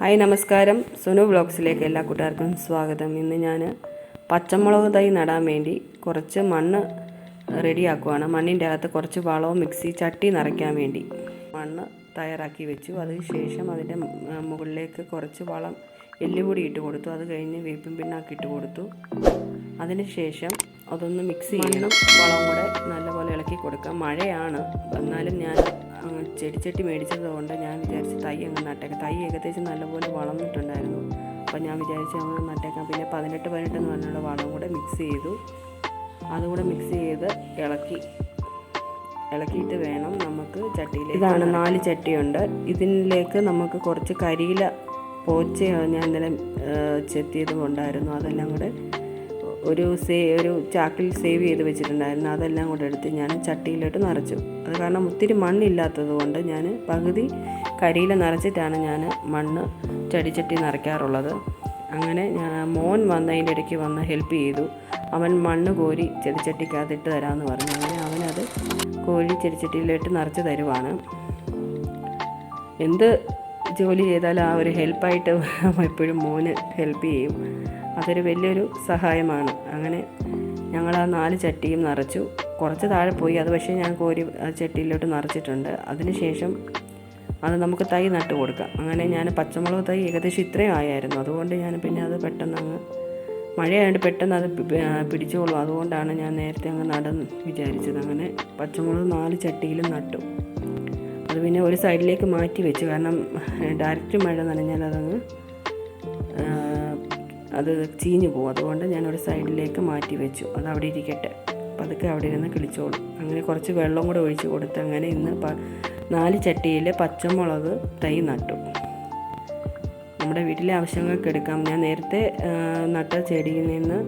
Hi നമസ്കാരം. സുനു ബ്ലോഗ്സിലേക്ക് എല്ലാ കൂട്ടുകാർക്കും സ്വാഗതം. ഇന്ന് ഞാൻ പച്ചമുളക് തൈ നടാൻ വേണ്ടി കുറച്ച് മണ്ണ് റെഡിയാക്കുവാണ്. മണ്ണിന്റെ അകത്ത് കുറച്ച് വളവും മിക്സി ചട്ടി നിറയ്ക്കാൻ വേണ്ടി മണ്ണ് തയ്യാറാക്കി വെച്ചു. അതിന് ശേഷം അതിന്റെ മുകളിലേക്ക് കുറച്ച് വളം എല്ലുപൊടി ഇട്ട് കൊടുത്തു. അത് കഴിഞ്ഞ് വേപ്പിൻ പിണ്ണാക്കി ഇട്ട് കൊടുത്തു. അതിന് ശേഷം അതൊന്ന് മിക്സ് ചെയ്യണം. വളം കൂടെ നല്ലപോലെ ഇളക്കി കൊടുക്കാം. മഴയാണ്. എന്നാലും ഞാൻ ചെടിച്ചട്ടി മേടിച്ചതുകൊണ്ട് ഞാൻ വിചാരിച്ച് തൈ അങ്ങ് നട്ടേക്കാം. തൈ ഏകദേശം നല്ലപോലെ വളർന്നിട്ടുണ്ടായിരുന്നു. അപ്പോൾ ഞാൻ വിചാരിച്ച് അങ്ങ് നട്ടേക്കാം. പിന്നെ പതിനെട്ട് പതിനെട്ട് എന്ന് പറഞ്ഞുള്ള വളം കൂടെ മിക്സ് ചെയ്തു. അതുകൂടെ മിക്സ് ചെയ്ത് ഇളക്കി ഇളക്കിയിട്ട് വേണം നമുക്ക് ചട്ടിയിൽ ഇതാണ് നാല് ചട്ടിയുണ്ട്. ഇതിലേക്ക് നമുക്ക് കുറച്ച് കരിയില പോച്ചയാണ് ഞാൻ ഇന്നലെ ചെത്തിയതും ഉണ്ടായിരുന്നു അതെല്ലാം കൂടെ ഒരു സേ ഒരു ചാക്കിൽ സേവ് ചെയ്ത് വെച്ചിട്ടുണ്ടായിരുന്നു. അതെല്ലാം കൂടെ എടുത്ത് ഞാൻ ചട്ടിയിലോട്ട് നിറച്ചു. അത് കാരണം ഒത്തിരി മണ്ണില്ലാത്തത് കൊണ്ട് ഞാൻ പകുതി കരിയിൽ നിറച്ചിട്ടാണ് ഞാൻ മണ്ണ് ചെടിച്ചട്ടി നിറയ്ക്കാറുള്ളത്. അങ്ങനെ ഞാൻ മോൻ വന്നതിന്റെ ഇടയ്ക്ക് വന്ന് ഹെൽപ്പ് ചെയ്തു. അവൻ മണ്ണ് കോരി ചെടിച്ചട്ടിക്കകത്ത് ഇട്ട് തരാമെന്ന് പറഞ്ഞു. അങ്ങനെ അവനത് കോരി ചെടിച്ചട്ടിയിലിട്ട് നിറച്ച് തരുവാണ്. എന്ത് ജോലി ചെയ്താലും ആ ഒരു ഹെൽപ്പായിട്ട് എപ്പോഴും മോന് ഹെൽപ്പ് ചെയ്യും. അതൊരു വലിയൊരു സഹായമാണ്. അങ്ങനെ ഞങ്ങൾ ആ നാല് ചട്ടിയും നിറച്ചു. കുറച്ച് താഴെ പോയി. അത് പക്ഷേ ഞാൻ കോരി ചട്ടിയിലോട്ട് നിറച്ചിട്ടുണ്ട്. അതിനുശേഷം അത് നമുക്ക് തൈ നട്ട് കൊടുക്കാം. അങ്ങനെ ഞാൻ പച്ചമുളക് തൈ ഏകദേശം ഇത്രയും ആയായിരുന്നു. അതുകൊണ്ട് ഞാൻ പിന്നെ അത് പെട്ടെന്ന് അങ്ങ് മഴയായതുകൊണ്ട് പെട്ടെന്ന് അത് പിടിച്ചോളൂ. അതുകൊണ്ടാണ് ഞാൻ നേരത്തെ അങ്ങ് നടന്ന് വിചാരിച്ചത്. അങ്ങനെ പച്ചമുളക് നാല് ചട്ടിയിലും നട്ടു. അത് പിന്നെ ഒരു സൈഡിലേക്ക് മാറ്റി വെച്ചു. കാരണം ഡയറക്റ്റ് മഴ നനഞ്ഞാൽ അതങ്ങ് അത് ചീഞ്ഞു പോകും. അതുകൊണ്ട് ഞാൻ ഒരു സൈഡിലേക്ക് മാറ്റി വെച്ചു. അത് അവിടെ ഇരിക്കട്ടെ. പതുക്കെ അവിടെ ഇരുന്ന് കിളിച്ചോളും. അങ്ങനെ കുറച്ച് വെള്ളം കൂടെ ഒഴിച്ച് കൊടുത്ത് അങ്ങനെ ഇന്ന് പ നാല് ചട്ടിയിൽ പച്ചമുളക് തൈ നട്ടു. നമ്മുടെ വീട്ടിലെ ആവശ്യങ്ങൾക്ക് എടുക്കാം. ഞാൻ നേരത്തെ നട്ട ചെടിയിൽ നിന്ന്